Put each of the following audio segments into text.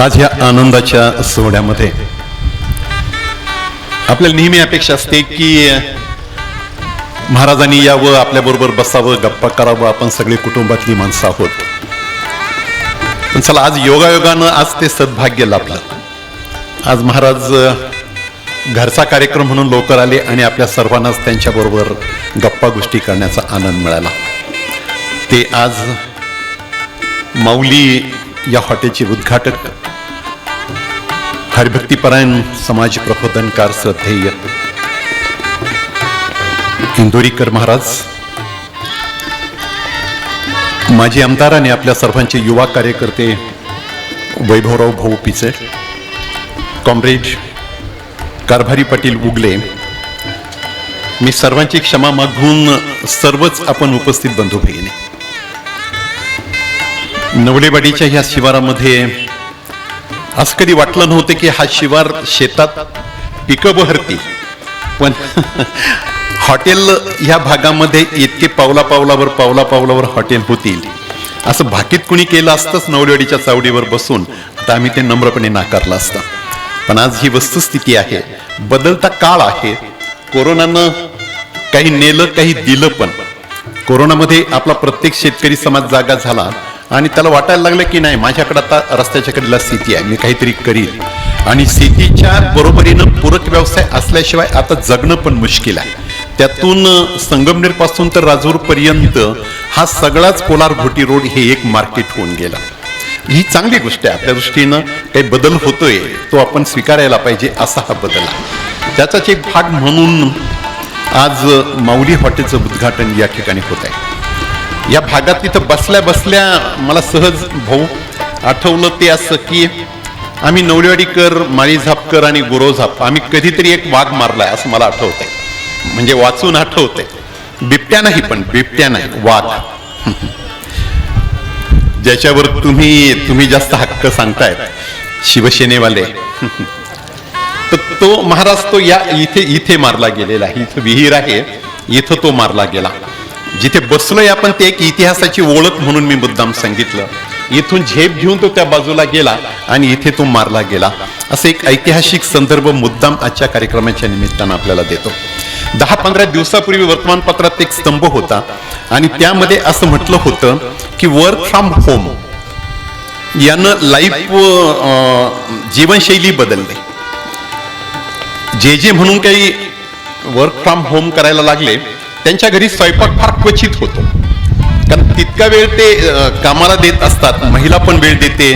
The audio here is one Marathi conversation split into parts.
आज या आनंदाच्या सोहळ्यामध्ये आपल्याला नेहमी अपेक्षा असते की महाराजांनी यावं आपल्याबरोबर बसावं गप्पा करावं आपण सगळे कुटुंबातली माणसं आहोत. पण चला आज योगायोगानं आज ते सद्भाग्य लाभलं. आज महाराज घरचा कार्यक्रम म्हणून लवकर आले आणि आपल्या सर्वांनाच त्यांच्याबरोबर गप्पा गोष्टी करण्याचा आनंद मिळाला. ते आज माऊली या हॉटेलचे उद्घाटक हरिभक्तीपरायण समाज प्रबोधनकार श्रद्धेय इंदोरीकर महाराज माजी आमदाराने आपल्या सर्वांचे युवा कार्यकर्ते वैभवराव भाऊ पिचे कॉम्रेड कारभारी पाटील उगले मी सर्वांची क्षमा मागून सर्वच आपण उपस्थित बंधू भगिनी. नवलेवाडीच्या ह्या शिवारामध्ये असं कधी वाटलं नव्हतं की हा शिवार शेतात पिकं बहरती पण हॉटेल ह्या भागामध्ये इतके पावला पावलावर पावला पावलावर हॉटेल होतील. असं भाकीत कुणी केलं असतंच नवलेवाडीच्या चावडीवर बसून. आता आम्ही ते नम्रपणे नाकारलं असतं. पण आज ही वस्तुस्थिती आहे. बदलता काळ आहे. कोरोनानं काही नेलं काही दिलं पण. कोरोनामध्ये आपला प्रत्येक शेतकरी समाज जागा झाला. आणि त्याला वाटायला लागलं की नाही माझ्याकडे आता रस्त्याच्या कडेला शेती आहे मी काहीतरी करीन. आणि शेतीच्या बरोबरीनं पूरक व्यवसाय असल्याशिवाय आता जगणं पण मुश्किल आहे. त्यातून संगमनेरपासून तर राजूर पर्यंत हा सगळाच कोलार घोटी रोड हे एक मार्केट होऊन गेला. ही चांगली गोष्ट आहे आपल्या दृष्टीनं काही बदल होतोय तो आपण स्वीकारायला पाहिजे असा हा बदल आहे. त्याचाच एक भाग म्हणून आज माऊली हॉटेलचं उद्घाटन या ठिकाणी होत आहे. या भागात तिथं बसल्या बसल्या मला सहज भाऊ आठवलं ते असं की आम्ही नवलेवाडीकर माळी झापकर आणि गुरो झाप आम्ही कधीतरी एक वाघ मारलाय असं मला आठवतंय. म्हणजे वाचून आठवतंय. बिबट्या नाही पण बिबट्या नाही वाघ. ज्याच्यावर तुम्ही तुम्ही जास्त हक्क सांगतायत शिवसेनेवाले. तर तो महाराज तो या इथे इथे मारला गेलेला आहे. इथं विहीर आहे इथं तो मारला गेला. जिथे बसलोय आपण ते एक इतिहासाची ओळख म्हणून मी मुद्दाम सांगितलं. इथून झेप घेऊन तो त्या बाजूला गेला आणि इथे तो मारला गेला. असं एक ऐतिहासिक संदर्भ मुद्दाम आजच्या कार्यक्रमाच्या निमित्तानं आपल्याला देतो. दहा पंधरा दिवसापूर्वी वर्तमानपत्रात एक स्तंभ होता आणि त्यामध्ये असं म्हटलं होतं की वर्क फ्रॉम होम यानं लाईफ जीवनशैली बदलली. जे जे म्हणून काही वर्क फ्रॉम होम करायला लागले त्यांच्या घरी स्वयंपाक फार क्वचित होतो. कारण तितका वेळ ते कामाला देत असतात महिला पण वेळ देते.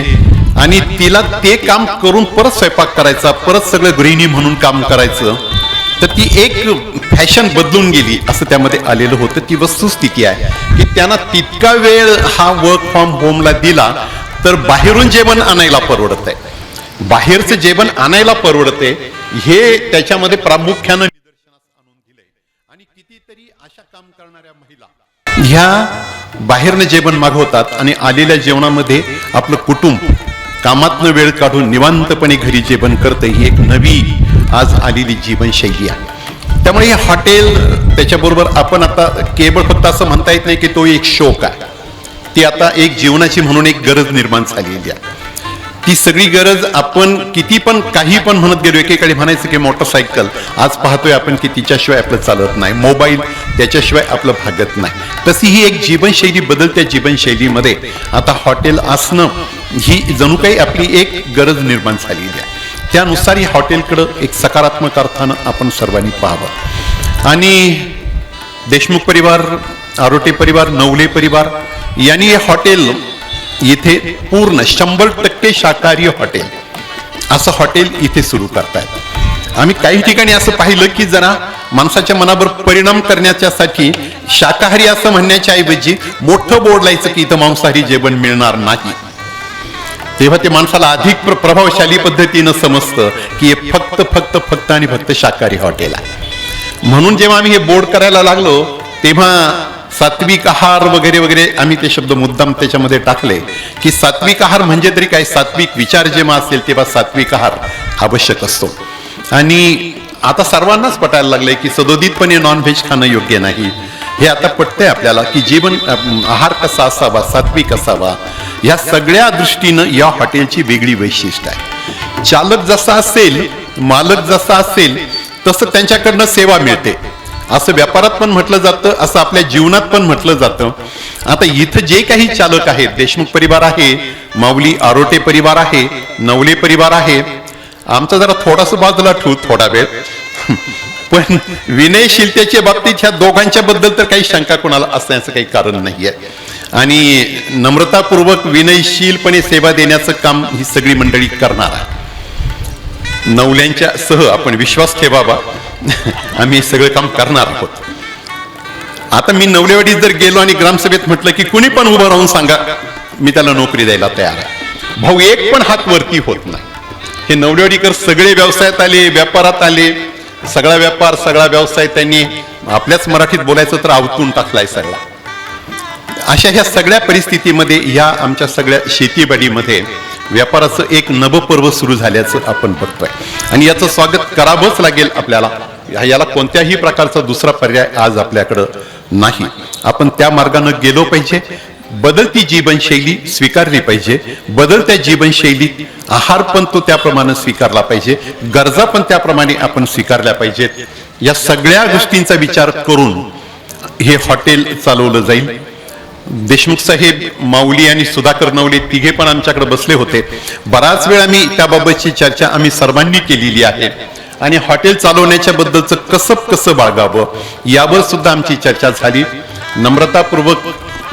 आणि तिला ते काम करून परत स्वयंपाक करायचा परत सगळं गृहिणी म्हणून काम करायचं. तर ती एक फॅशन बदलून गेली असं त्यामध्ये आलेलं होतं. ती वस्तुस्थिती आहे की त्यांना तितका वेळ हा वर्क फ्रॉम होमला दिला तर बाहेरून जेवण आणायला परवडत आहे बाहेरचं जेवण आणायला परवडते हे त्याच्यामध्ये प्रामुख्यानं निदर्शनास आणून दिले आणि कितीतरी अशा काम करणाऱ्या महिला. ह्या बाहेरनं जेवण मागवतात आणि आलेल्या जेवणामध्ये आपलं कुटुंब कामातनं वेळ काढून निवांतपणे घरी जेवण करतं ही एक नवी आज आलेली जीवनशैली आहे. त्यामुळे हे हॉटेल त्याच्याबरोबर आपण आता केवळ फक्त असं म्हणता येत नाही की तो एक शोक आहे. ती आता एक जीवनाची म्हणून एक गरज निर्माण झालेली आहे. ही सगळी गरज आपण किती पण काही पण म्हणत गेलो एकेकाळी म्हणायचं की मोटरसायकल आज पाहतोय आपण की तिच्याशिवाय आपलं चालत नाही. मोबाईल त्याच्याशिवाय आपलं भागत नाही. तशी ही एक जीवनशैली बदलत्या जीवनशैलीमध्ये आता हॉटेल असणं ही जणू काही आपली एक गरज निर्माण झालेली आहे. त्यानुसार ही हॉटेलकडं एक सकारात्मक अर्थानं आपण सर्वांनी पाहावं. आणि देशमुख परिवार आरोटे परिवार नवले परिवार यांनी हे हॉटेल इथे पूर्ण शंभर टक्के शाकाहारी हॉटेल. असं हॉटेल इथे सुरू करतायत. आम्ही काही ठिकाणी असं पाहिलं की जरा माणसाच्या मनावर परिणाम करण्याच्यासाठी शाकाहारी असं म्हणण्याच्या ऐवजी मोठं बोर्ड लायचं की इथं मांसाहारी जेवण मिळणार नाही. तेव्हा ते माणसाला अधिक प्रभावशाली पद्धतीनं समजतं की हे फक्त फक्त फक्त आणि फक्त शाकाहारी हॉटेल आहे. म्हणून जेव्हा आम्ही हे बोर्ड करायला लागलो तेव्हा सात्विक आहार वगैरे वगैरे आम्ही ते शब्द मुद्दाम त्याच्यामध्ये टाकले की सात्विक आहार म्हणजे तरी काय सात्विक विचार जेव्हा असेल तेव्हा सात्विक आहार आवश्यक असतो. आणि आता सर्वांनाच पटायला लागलंय की सदोदितपणे नॉनव्हेज खाणं योग्य नाही. हे आता पटतंय आपल्याला की जीवन आहार कसा असावा सात्विक असावा या सगळ्या दृष्टीनं या हॉटेलची वेगळी वैशिष्ट्य आहे. चालक जसा असेल मालक जसा असेल तसं त्यांच्याकडनं सेवा मिळते. असं व्यापारात पण म्हटलं जातं असं आपल्या जीवनात पण म्हटलं जातं. आता इथं जे काही चालक आहेत देशमुख परिवार आहे माऊली आरोटे परिवार आहे नवले परिवार आहे आमचा जरा थोडासा बाजूला ठेवू थोडा वेळ. पण विनयशीलतेच्या बाबतीत ह्या दोघांच्या बद्दल तर काही शंका कोणाला असण्याचं काही कारण नाहीये. आणि नम्रतापूर्वक विनयशीलपणे सेवा देण्याचं काम ही सगळी मंडळी करणार आहे. नवल्यांच्या सह आपण विश्वास ठेवावा. आम्ही सगळे सगळं काम करणार आहोत. आता मी नवलेवाडीत जर गेलो आणि ग्रामसभेत म्हटलं की कुणी पण उभं राहून सांगा मी त्याला नोकरी द्यायला तयार आहे. भाऊ एक पण हात वरती होत नाही. हे नवलेवाडीकर सगळे व्यवसायात आले व्यापारात आले. सगळा व्यापार सगळा व्यवसाय त्यांनी आपल्याच मराठीत बोलायचं तर आवतून टाकलाय सगळा. अशा ह्या सगळ्या परिस्थितीमध्ये ह्या आमच्या सगळ्या शेतीबाडीमध्ये व्यापाराचं एक नवपर्व सुरू झाल्याचं आपण बघतोय. आणि याचं स्वागत करावंच लागेल आपल्याला. याला कोणत्याही प्रकारचा दुसरा पर्याय आज आपल्याकडं नाही. आपण त्या मार्गानं गेलो पाहिजे. बदलती जीवनशैली स्वीकारली पाहिजे. बदलत्या जीवनशैलीत आहार पण तो त्याप्रमाणे स्वीकारला पाहिजे. गरजा पण त्याप्रमाणे आपण स्वीकारल्या पाहिजेत. या सगळ्या गोष्टींचा विचार करून हे हॉटेल चालवलं जाईल. देशमुख साहेब माऊली आणि सुधाकर नवले तिघे पण आमच्याकडे बसले होते. बराच वेळ आम्ही त्याबाबतची चर्चा आम्ही सर्वांनी केलेली आहे. आणि हॉटेल चालवण्याच्या बद्दलचं कसं कसं बाळगावं यावर सुद्धा आमची चर्चा झाली. नम्रतापूर्वक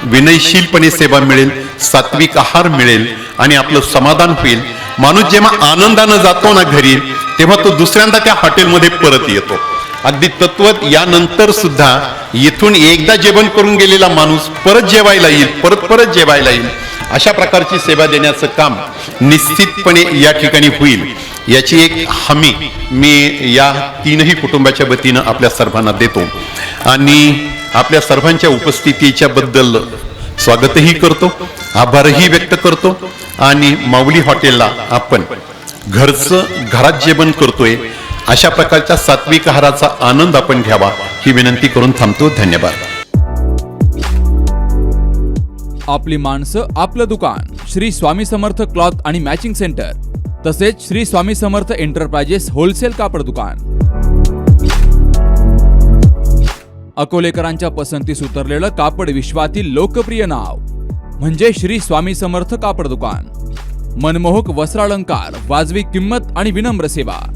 विनयशीलपणे सेवा मिळेल सात्विक आहार मिळेल आणि आपलं समाधान होईल. माणूस जेव्हा आनंदानं जातो ना घरी तेव्हा तो दुसऱ्यांदा त्या हॉटेलमध्ये परत येतो. अगदी तत्वत यानंतर सुद्धा येथून एकदा जेवण करून गेलेला माणूस परत जेवायला येईल परत परत जेवायला येईल. अशा प्रकारची सेवा देण्याचं काम निश्चितपणे या ठिकाणी होईल. याची एक हमी मी या तीनही कुटुंबाच्या वतीनं आपल्या सर्वांना देतो. आणि आपल्या सर्वांच्या उपस्थितीच्या बद्दल स्वागतही करतो आभारही व्यक्त करतो. आणि माऊली हॉटेलला आपण घरचं घरात जेवण करतोय अशा प्रकारच्या सात्विक आहाराचा आनंद आपण घ्यावा ही विनंती करून थांबतो. धन्यवाद. आपली माणसं आपलं दुकान श्री स्वामी समर्थ क्लॉथ आणि मॅचिंग सेंटर तसेच श्री स्वामी समर्थ एंटरप्राइजेस होलसेल कापड दुकान. अकोलेकरांच्या पसंतीस उतरलेलं कापड विश्वातील लोकप्रिय नाव म्हणजे श्री स्वामी समर्थ कापड दुकान. मनमोहक वस्त्रालंकार वाजवी किंमत आणि विनम्र सेवा.